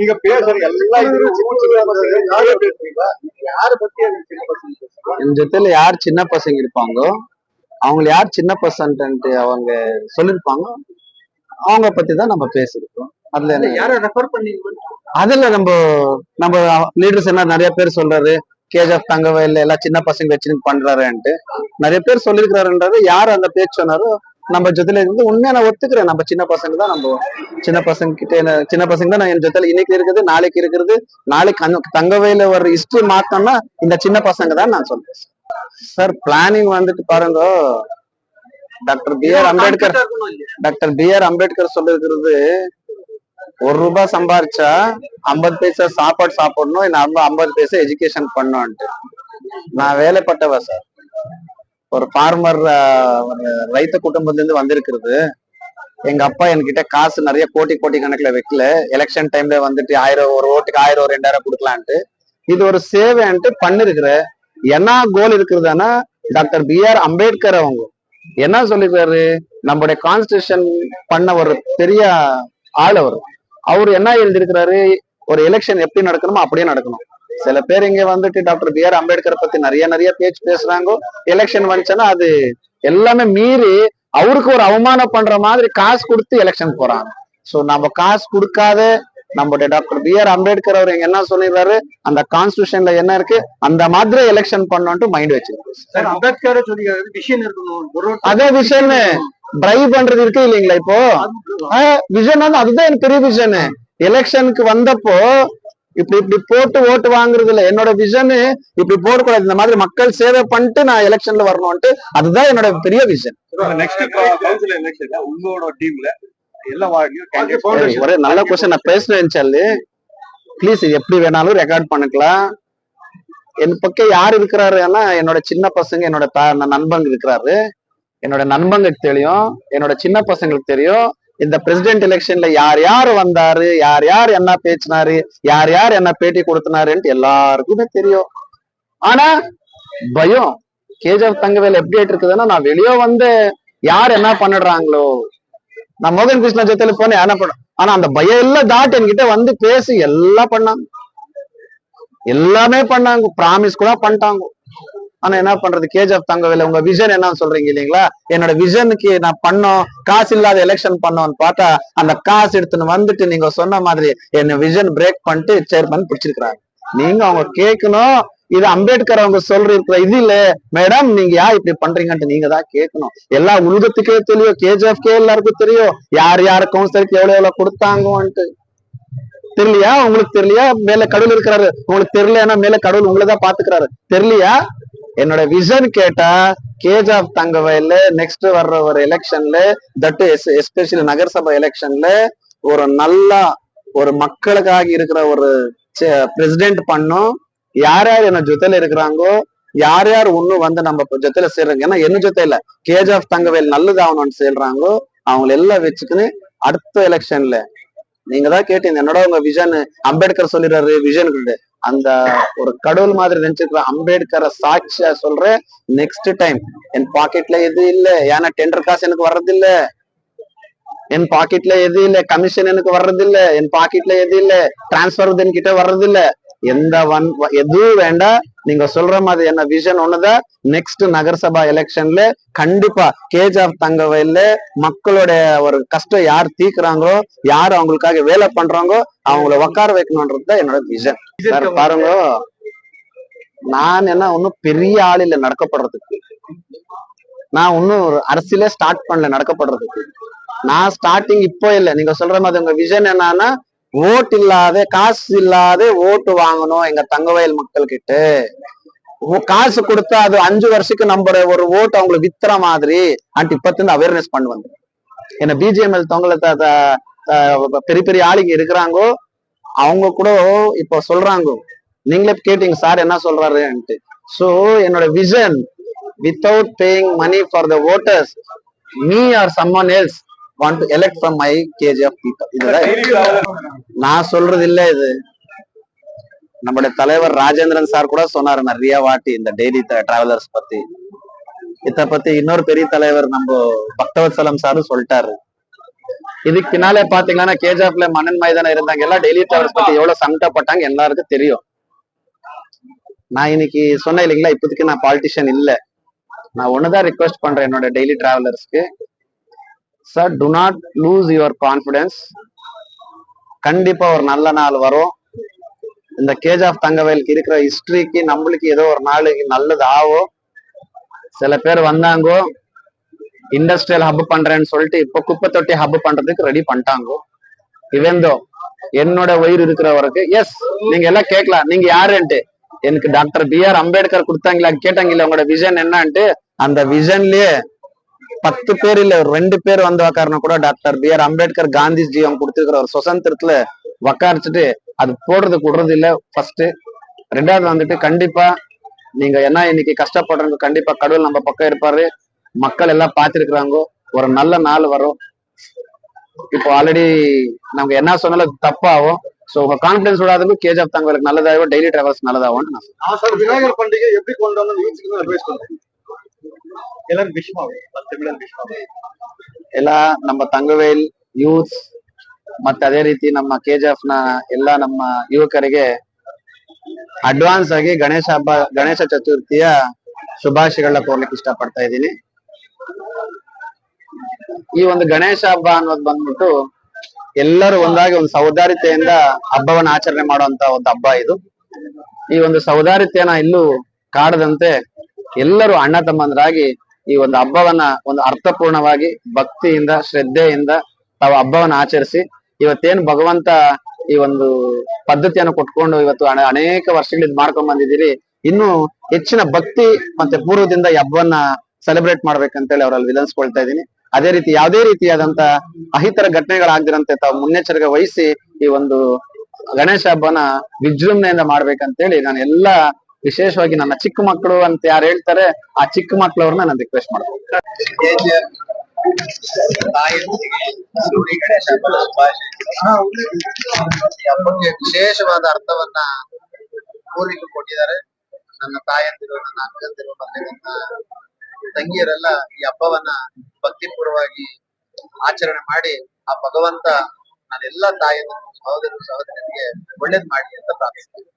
நீங்க பேசுற எல்லா யாரை பத்தி? என் ஜொத்தையில யார் சின்ன பசங்க இருப்பாங்களோ அவங்க யார் சின்ன பசன்ட்டு அவங்க சொல்லிருப்பாங்க. அவங்க பத்தி தான் நம்ம பேசியிருக்கோம். அதுல யாரை ரெஃபர் பண்ணீங்க அதுல நம்ம நம்ம லீடர்ஸ் என்ன நிறைய பேர் சொல்றாரு கேஜிஎஃப் தங்கவயல்ல எல்லாம் சின்ன பசங்க வச்சு பண்றாருன்ட்டு. நிறைய பேர் சொல்லியிருக்கிறாருன்றது யார் அந்த பேச்சு சொன்னாரோ நம்ம ஜொத்தையில இருந்து உண்மையா நான் ஒத்துக்கிறேன். நம்ம சின்ன பசங்க தான் நம்ம சின்ன பசங்க கிட்ட என்ன- சின்ன பசங்க தான் நான் என் ஜொத்தையில இன்னைக்கு இருக்குது நாளைக்கு இருக்குது. நாளைக்கு தங்கவயல ஒரு ஹிஸ்டரி மாத்தோம்னா இந்த சின்ன பசங்க தான் நான் சொல்றேன். சார் பிளானிங் வந்துட்டு பாருங்க. Doctor B R Ambedkar doctor B R Ambedkar சொல்லிருக்கிறது ஒரு ரூபாய் சம்பாரிச்சா ஐம்பது பைசா சாப்பாடு சாப்பிடணும் ஐம்ப- ஐம்பது பைசா எஜுகேஷன் பண்ணணும்ட்டு நான் வேலைப்பட்டவ சார் ஒரு ஃபார்மர் ஒரு ரைத்த குடும்பத்துல இருந்து வந்திருக்கிறது. எங்க அப்பா என்கிட்ட காசு நிறைய கோடி கோடி கணக்குல வைக்கல. எலெக்ஷன் டைம்ல வந்துட்டு ஆயிரம் ஒரு ஓட்டுக்கு ஆயிரம் ஒரு ரெண்டாயிரம் கொடுக்கலான்ட்டு. இது ஒரு சேவைன்ட்டு பண்ணிருக்கிற என்ன கோல் இருக்கிறதுனா டாக்டர் பி ஆர் அம்பேத்கர் அவங்க. என்ன சொல்லிருக்காரு? நம்முடைய கான்ஸ்டியூஷன் பண்ண ஒரு பெரிய ஆள் அவர். அவர் என்ன எழுதியிருக்கிறாரு? ஒரு எலெக்ஷன் எப்படி நடக்கணுமோ அப்படியே நடக்கணும். சில பேர் இங்க வந்துட்டு டாக்டர் பி ஆர் அம்பேத்கர் பத்தி நிறைய நிறைய பேச்சு பேசுறாங்க. எலெக்ஷன் வந்துச்சுன்னா அது எல்லாமே மீறி அவருக்கு ஒரு அவமானம் பண்ற மாதிரி காசு கொடுத்து எலெக்ஷன் போறாங்க. சோ நம்ம காசு கொடுக்காத நம்முடைய டாக்டர் பி ஆர் அம்பேத்கர் அவர் என்ன சொல்லிடுறாரு? அந்த கான்ஸ்டியூஷன்ல என்ன இருக்கு? அந்த மாதிரி எலெக்ஷன் பண்ணணும்ட்டு மைண்ட் வச்சிருக்கு சார் அம்பேத்கர் அதே விஷயம் டிரைவ் பண்றது இருக்கு இல்லைங்களா இப்போ? விஷன் வந்து அதுதான் எனக்கு பெரிய விஷன் எலெக்ஷனுக்கு வந்தப்போ இப்படி இப்படி போட்டு ஓட்டு வாங்குறது இல்ல என்னோட விஷன் இப்படி போடக்கூடாது. இந்த மாதிரி மக்கள் சேவை பண்ணிட்டு நான் எலெக்ஷன்ல வரணும்ட்டு அதுதான் என்னோட பெரிய விஷன் நெக்ஸ்ட் கவுன்சில் எலெக்ஷன்ல உங்களோட டீம்ல ஒரே நல்ல கொஸ்டின் நான் பேசுறேன் சொல்லு ப்ளீஸ் எப்படி வேணாலும் ரெக்கார்ட் பண்ணிக்கலாம். என் பக்கம் யார் இருக்கிறாருன்னா என்னோட சின்ன பசங்க என்னோட நண்பங்க இருக்கிறாரு. என்னோட நண்பங்களுக்கு தெரியும். என்னோட சின்ன பசங்களுக்கு தெரியும். இந்த பிரசிடென்ட் எலெக்ஷன்ல யார் யார் வந்தாரு? யார் யார் என்ன பேசினாரு? யார் யார் என்ன பேட்டி கொடுத்தினாருன்ட்டு எல்லாருக்குமே தெரியும். ஆனா பயம். கேஜிஎஃப் தங்கவேல் எப்படி ஆயிட்டு இருக்குதுன்னா நான் வெளியே வந்து யார் என்ன பண்ணிடுறாங்களோ? நான் மோகன் கிருஷ்ணா ஜொத்தையில போனேன் என்ன பண்ண ஆனா அந்த பயம் எல்லாம் தாட் என்கிட்ட வந்து பேசி எல்லாம் பண்ணாங்க. எல்லாமே பண்ணாங்க. ப்ராமிஸ் கூட பண்ணிட்டாங்க. ஆனா என்ன பண்றது? கேஜிஎஃப் தங்கவில்லை உங்க விஷன் என்ன சொல்றீங்க இல்லைங்களா? என்னோட விஷனுக்கு நான் பண்ணோம். காசு இல்லாத எலெக்ஷன் பண்ணோம்னு பார்த்தா அந்த காசு எடுத்துன்னு வந்துட்டு நீங்க சொன்ன மாதிரி என்ன விஷன் பிரேக் பண்ணிட்டு சேர்மன் பிடிச்சிருக்கிறாங்க நீங்க அவங்க கேட்கணும். இது அம்பேத்கர் அவங்க சொல்ற இது இல்ல. மேடம் நீங்க யா இப்படி பண்றீங்கன்ட்டு நீங்க தான் கேட்கணும். எல்லா உலகத்துக்கே தெரியும். கேஜிஎஃப்கே எல்லாருக்கும் தெரியும். யார் யார் கவுன்சிலருக்கு எவ்வளவு எவ்வளவு கொடுத்தாங்கன்ட்டு. தெரியலையா? உங்களுக்கு தெரியலையா? மேல கடவுள் இருக்கிறாரு. உங்களுக்கு தெரியலன்னா மேல கடவுள் உங்களை தான் பாத்துக்கிறாரு தெரியலையா? என்னோட விஷன் கேட்டா கேஜ் ஆஃப் தங்கவயல்ல நெக்ஸ்ட் வர்ற ஒரு எலெக்ஷன்ல தட் எஸ்பெஷலி நகரசபை எலெக்ஷன்ல ஒரு நல்ல ஒரு மக்களுக்காக இருக்கிற ஒரு பிரசிடென்ட் பண்ணும். யார் யார் என்ன ஜொத்தையில இருக்கிறாங்கோ யார் யார் இன்னும் வந்து நம்ம இப்ப ஜொத்தையில சேர்றாங்க ஏன்னா என்ன ஜொத்தையில கேஜ் ஆஃப் தங்கவேல் நல்லதாகணும்னு சொல்றாங்கோ அவங்களை எல்லாம் வச்சுக்கின்னு அடுத்த எலெக்ஷன்ல நீங்க தான் கேட்டீங்க என்னோட உங்க விஷன் அம்பேத்கர் சொல்லிடுறாரு விஷன் அந்த ஒரு கடவுள் மாதிரி நினைச்சிருக்கிற அம்பேத்கரை சாட்சியா சொல்றேன் நெக்ஸ்ட் டைம் என் பாக்கெட்ல எது இல்ல? ஏன்னா டெண்டர் காசு எனக்கு வர்றது இல்ல. என் பாக்கெட்ல எது இல்ல? கமிஷன் எனக்கு வர்றது இல்ல. என் பாக்கெட்ல எது இல்ல? டிரான்ஸ்பர் என்கிட்ட வர்றது இல்ல. எந்த ஒன் எதுவும் வேண்டாம் நீங்க சொல்ற மாதிரி என்ன விஷன் ஒண்ணுதான் நெக்ஸ்ட் நகரசபா எலெக்ஷன்ல கண்டிப்பா கேஜ் ஆஃப் தங்கவயல்ல மக்களோட ஒரு கஷ்டம் யார் தீக்குறாங்களோ யார் அவங்களுக்காக வேலை பண்றாங்களோ அவங்கள உட்கார வைக்கணும்ன்றது என்னோட விஷன் பாருங்க. நான் என்ன ஒன்னும் பெரிய ஆள் இல்ல நடக்கப்படுறதுக்கு. நான் இன்னும் ஒரு அரசியலே ஸ்டார்ட் பண்ணல நடக்கப்படுறதுக்கு. நான் ஸ்டார்டிங் இப்போ இல்ல. நீங்க சொல்ற மாதிரி உங்க விஷன் என்னன்னா ஓட்டு இல்லாத காசு இல்லாத ஓட்டு வாங்கணும் எங்க தங்கவயல் மக்கள் கிட்ட ஓ- காசு கொடுத்தா அது அஞ்சு வருஷத்துக்கு நம்மளோட ஒரு ஓட்டு அவங்களுக்கு வித்துற மாதிரி. அண்ட் இப்பத்துல அவேர்னஸ் பண்ணுவாங்க ஏன்னா பிஜிஎம்எல் தொங்கல பெரிய பெரிய ஆளுங்க இருக்கிறாங்கோ அவங்க கூட இப்போ சொல்றாங்க. நீங்களே கேட்டீங்க சார் என்ன சொல்றாருன்ட்டு சோ என்னோட vision without paying money for the voters me or someone else want to elect from my KGF people இதுதான் நான் சொல்றது இல்ல இது. நம்முடைய தலைவர் ராஜேந்திரன் சார் கூட சொன்னாரு நிறைய வாட்டி இந்த டெய்லி டிராவலர்ஸ் பத்தி. இத பத்தி இன்னொரு பெரிய தலைவர் நம்ம பக்தவத்சலம் சாரும் சொல்லிட்டாரு. இதுக்கு பின்னாலே பாத்தீங்கன்னா கேஜாப்ல மன்னன் மைதானம் இருந்தாங்க. எல்லாம் டெய்லி டிராவல்ஸ் பத்தி எவ்வளவு சங்கடப்பட்டாங்க எல்லாருக்கும் தெரியும். நான் இன்னைக்கு சொன்னேன் இல்லைங்களா இப்போதைக்கு நான் பாலிட்டிஷியன் இல்ல. நான் ஒண்ணுதான் ரிக்வெஸ்ட் பண்றேன் என்னோட daily டிராவலர்ஸ்க்கு sir do not lose your confidence கண்டிப்பா ஒரு நல்ல நாள் வரும். இந்த கேஜ் ஆஃப் தங்கவயலுக்கு இருக்கிற ஹிஸ்ட்ரிக்கு நம்மளுக்கு ஏதோ ஒரு நாளுக்கு நல்லது ஆகும். சில பேர் வந்தாங்கோ இண்டஸ்ட்ரியல் ஹப் பண்றேன்னு சொல்லிட்டு இப்போ குப்பை தொட்டி ஹப் பண்றதுக்கு ரெடி பண்ணிட்டாங்கோ. இவந்தோ என்னோட உயிர் இருக்கிற வரைக்கும் எஸ் நீங்க எல்லாம் கேட்கலாம். நீங்க யாருன்ட்டு? எனக்கு டாக்டர் பி ஆர் அம்பேத்கர் கொடுத்தாங்களா கேட்டாங்களே உங்களோட விஷன் என்னான்ட்டு? அந்த விஷன்லயே பத்து பேர் இல்ல ஒரு ரெண்டு பேர் வந்து உக்காருனா கூட doctor B R Ambedkar Gandhiji அவங்க கொடுத்திருக்கிற ஒரு சுதந்திரத்துல உக்காரிச்சுட்டு அது போடுறது விடுறது இல்ல. ஃபர்ஸ்ட் ரெண்டாவது வந்துட்டு கண்டிப்பா நீங்க என்ன இன்னைக்கு கஷ்டப்படுறவங்க கண்டிப்பா கடவுள் நம்ம பக்கம் இருப்பாரு. மக்கள் எல்லாம் பார்த்திருக்கிறாங்க ஒரு நல்ல நாள் வரும். இப்போ ஆல்ரெடி நமக்கு என்ன சொன்னாலும் தப்பாகும். ஸோ உங்க கான்பிடன்ஸ் விடாதவங்க கேஜ் ஆஃப் தங்களுக்கு நல்லதாகும் டெய்லி டிராவல்ஸ் நல்லதாகும் நான் நான் சார் விநாயகர் பண்டிகை எப்படி கொண்டாடணும் ಎಲ್ಲರೂ ಭೀಷ್ಮ ಎಲ್ಲ ನಮ್ಮ ತಂಗವೇಲ್ ಯೂತ್ ಮತ್ತೆ ಅದೇ ರೀತಿ ನಮ್ಮ ಕೆಜಿಎಫ್ನ ಎಲ್ಲ ನಮ್ಮ ಯುವಕರಿಗೆ ಅಡ್ವಾನ್ಸ್ ಆಗಿ ಗಣೇಶ ಹಬ್ಬ, ಗಣೇಶ ಚತುರ್ಥಿಯ ಶುಭಾಶಯಗಳನ್ನ ಕೋರ್ಲಿಕ್ಕೆ ಇಷ್ಟಪಡ್ತಾ ಇದ್ದೀನಿ. ಈ ಒಂದು ಗಣೇಶ ಹಬ್ಬ ಅನ್ನೋದು ಬಂದ್ಬಿಟ್ಟು ಎಲ್ಲರೂ ಒಂದಾಗಿ ಒಂದು ಸೌದಾರಿತೆಯಿಂದ ಹಬ್ಬವನ್ನು ಆಚರಣೆ ಮಾಡುವಂತ ಒಂದು ಹಬ್ಬ ಇದು. ಈ ಒಂದು ಸೌದಾರಿತೆಯನ್ನ ಇಲ್ಲೂ ಕಾಡದಂತೆ ಎಲ್ಲರೂ ಅಣ್ಣ ತಮ್ಮಂದರಾಗಿ ಈ ಒಂದು ಹಬ್ಬವನ್ನ ಒಂದು ಅರ್ಥಪೂರ್ಣವಾಗಿ ಭಕ್ತಿಯಿಂದ, ಶ್ರದ್ಧೆಯಿಂದ ತಾವು ಹಬ್ಬವನ್ನ ಆಚರಿಸಿ, ಇವತ್ತೇನ್ ಭಗವಂತ ಈ ಒಂದು ಪದ್ಧತಿಯನ್ನು ಕೊಟ್ಕೊಂಡು ಇವತ್ತು ಅನೆ- ಅನೇಕ ವರ್ಷಗಳಿಂದ ಮಾಡ್ಕೊಂಡ್ ಬಂದಿದ್ದೀರಿ. ಇನ್ನು ಹೆಚ್ಚಿನ ಭಕ್ತಿ ಮತ್ತೆ ಪೂರ್ವದಿಂದ ಈ ಹಬ್ಬವನ್ನ ಸೆಲೆಬ್ರೇಟ್ ಮಾಡ್ಬೇಕಂತೇಳಿ ಅವರಲ್ಲಿ ವಿಧಾನಿಸ್ಕೊಳ್ತಾ ಇದ್ದೀನಿ. ಅದೇ ರೀತಿ ಯಾವುದೇ ರೀತಿಯಾದಂತ ಅಹಿತರ ಘಟನೆಗಳಾಗದಿರಂತೆ ತಾವು ಮುನ್ನೆಚ್ಚರಿಕೆ ವಹಿಸಿ ಈ ಒಂದು ಗಣೇಶ ಹಬ್ಬನ ವಿಜೃಂಭಣೆಯಿಂದ ಮಾಡ್ಬೇಕಂತೇಳಿ ನಾನು ಎಲ್ಲಾ ವಿಶೇಷವಾಗಿ ನನ್ನ ಚಿಕ್ಕ ಮಕ್ಕಳು ಅಂತ ಯಾರು ಹೇಳ್ತಾರೆ, ಆ ಚಿಕ್ಕ ಮಕ್ಕಳವ್ರನ್ನ ನಾನು ರಿಕ್ವೆಸ್ಟ್ ಮಾಡ್ತೀನಿ. ವಿಶೇಷವಾದ ಅರ್ಥವನ್ನ ಊರಿಗೆ ಕೊಟ್ಟಿದ್ದಾರೆ. ನನ್ನ ತಾಯಂದಿರು, ನನ್ನ ಅಕ್ಕಂದಿರು ಮತ್ತೆ ನನ್ನ ತಂಗಿಯರೆಲ್ಲ ಈ ಹಬ್ಬವನ್ನ ಭಕ್ತಿಪೂರ್ವವಾಗಿ ಆಚರಣೆ ಮಾಡಿ, ಆ ಭಗವಂತ ನನ್ನೆಲ್ಲ ತಾಯಂದಿರು ಸಹೋದರ ಸಹೋದರರಿಗೆ ಒಳ್ಳೇದ್ ಮಾಡಿ ಅಂತ ಪ್ರಾರ್ಥಿಸ್ತೀನಿ.